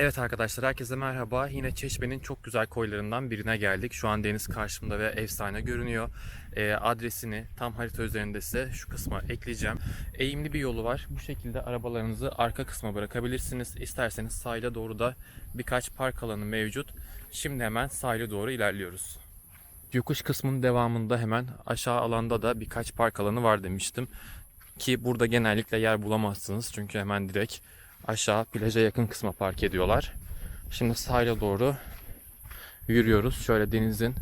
Evet arkadaşlar herkese merhaba. Yine Çeşme'nin çok güzel koylarından birine geldik. Şu an deniz karşımda ve efsane görünüyor. Ee, adresini tam harita üzerinde size şu kısma ekleyeceğim. Eğimli bir yolu var. Bu şekilde arabalarınızı arka kısma bırakabilirsiniz. İsterseniz sahile doğru da birkaç park alanı mevcut. Şimdi hemen sahile doğru ilerliyoruz. Yokuş kısmının devamında hemen aşağı alanda da birkaç park alanı var demiştim. Ki burada genellikle yer bulamazsınız. Çünkü hemen direkt aşağı plaja yakın kısma park ediyorlar. Şimdi sahile doğru yürüyoruz. Şöyle denizin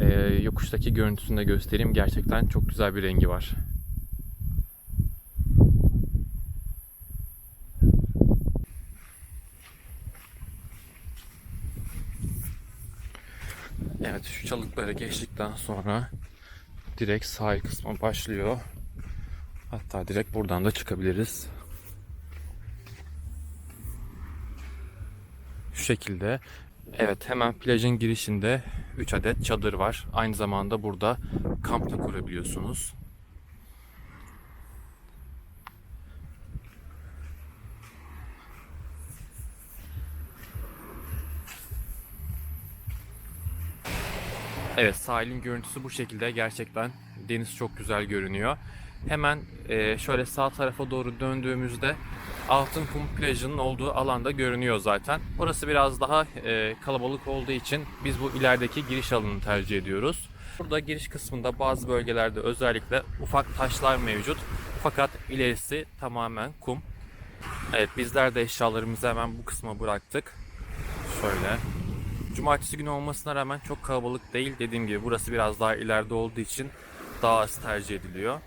e, yokuştaki görüntüsünü de göstereyim. Gerçekten çok güzel bir rengi var. Evet şu çalıkları geçtikten sonra direkt sahil kısmı başlıyor. Hatta direkt buradan da çıkabiliriz. Şekilde. Evet hemen plajın girişinde 3 adet çadır var. Aynı zamanda burada kamp da kurabiliyorsunuz. Evet sahilin görüntüsü bu şekilde. Gerçekten deniz çok güzel görünüyor. Hemen e, şöyle sağ tarafa doğru döndüğümüzde Altın Kum plajının olduğu alanda görünüyor zaten. Orası biraz daha e, kalabalık olduğu için biz bu ilerideki giriş alanını tercih ediyoruz. Burada giriş kısmında bazı bölgelerde özellikle ufak taşlar mevcut. Fakat ilerisi tamamen kum. Evet bizler de eşyalarımızı hemen bu kısma bıraktık. Şöyle. Cumartesi günü olmasına rağmen çok kalabalık değil. Dediğim gibi burası biraz daha ileride olduğu için daha az tercih ediliyor.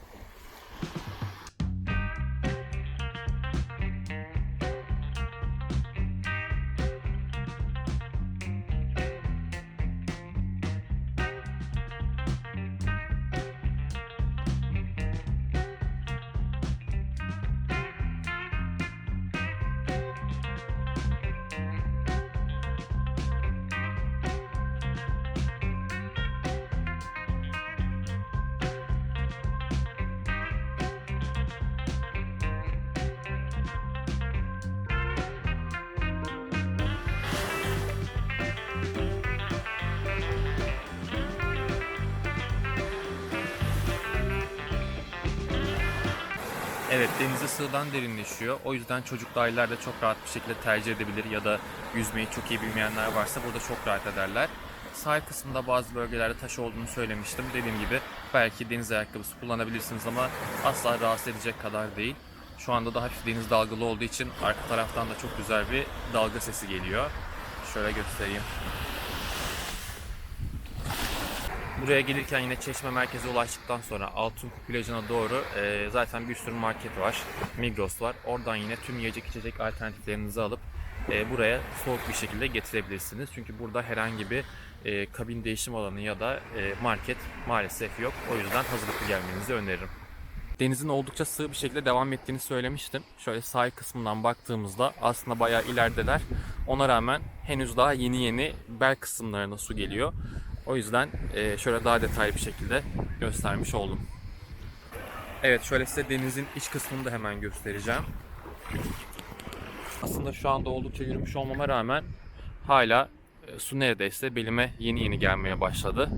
Evet denize sığdan derinleşiyor. O yüzden çocuk dahillerde çok rahat bir şekilde tercih edebilir ya da yüzmeyi çok iyi bilmeyenler varsa burada çok rahat ederler. Sahil kısmında bazı bölgelerde taş olduğunu söylemiştim. Dediğim gibi belki deniz ayakkabısı kullanabilirsiniz ama asla rahatsız edecek kadar değil. Şu anda da hafif deniz dalgalı olduğu için arka taraftan da çok güzel bir dalga sesi geliyor. Şöyle göstereyim. Buraya gelirken yine Çeşme merkeze ulaştıktan sonra Altınkup plajına doğru e, zaten bir sürü market var. Migros var. Oradan yine tüm yiyecek içecek alternatiflerinizi alıp e, buraya soğuk bir şekilde getirebilirsiniz. Çünkü burada herhangi bir e, kabin değişim alanı ya da e, market maalesef yok. O yüzden hazırlıklı gelmenizi öneririm. Denizin oldukça sığ bir şekilde devam ettiğini söylemiştim. Şöyle sahil kısmından baktığımızda aslında bayağı ilerideler. Ona rağmen henüz daha yeni yeni bel kısımlarına su geliyor. O yüzden e, şöyle daha detaylı bir şekilde göstermiş oldum. Evet şöyle size denizin iç kısmını da hemen göstereceğim. Aslında şu anda oldukça yürümüş olmama rağmen hala e, su neredeyse belime yeni yeni gelmeye başladı.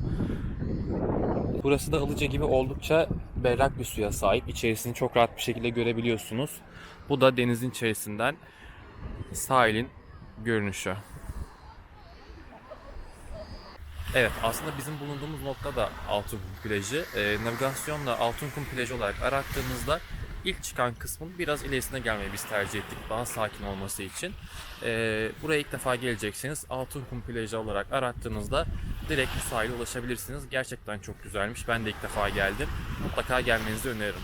Burası da Ilıca gibi oldukça berrak bir suya sahip. İçerisini çok rahat bir şekilde görebiliyorsunuz. Bu da denizin içerisinden sahilin görünüşü. Evet aslında bizim bulunduğumuz nokta da Altınkum plajı. E, navigasyonla Altınkum plajı olarak arattığınızda ilk çıkan kısmın biraz ilerisine gelmeyi biz tercih ettik. Daha sakin olması için. E, buraya ilk defa gelecekseniz Altınkum plajı olarak arattığınızda direkt bu sahile ulaşabilirsiniz. Gerçekten çok güzelmiş. Ben de ilk defa geldim. Mutlaka gelmenizi öneririm.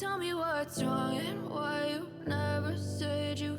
Tell me what's wrong and why you never said you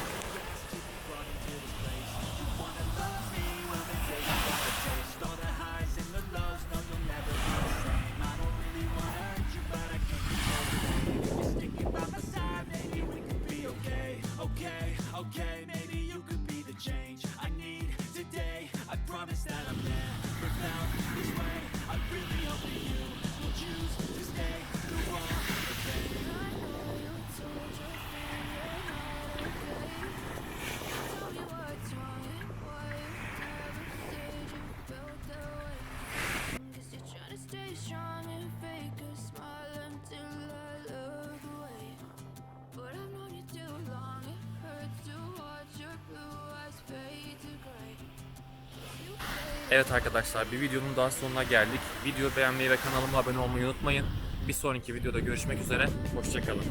That I'm never felt this way. I really Evet arkadaşlar bir videonun daha sonuna geldik. Videoyu beğenmeyi ve kanalıma abone olmayı unutmayın. Bir sonraki videoda görüşmek üzere. Hoşçakalın.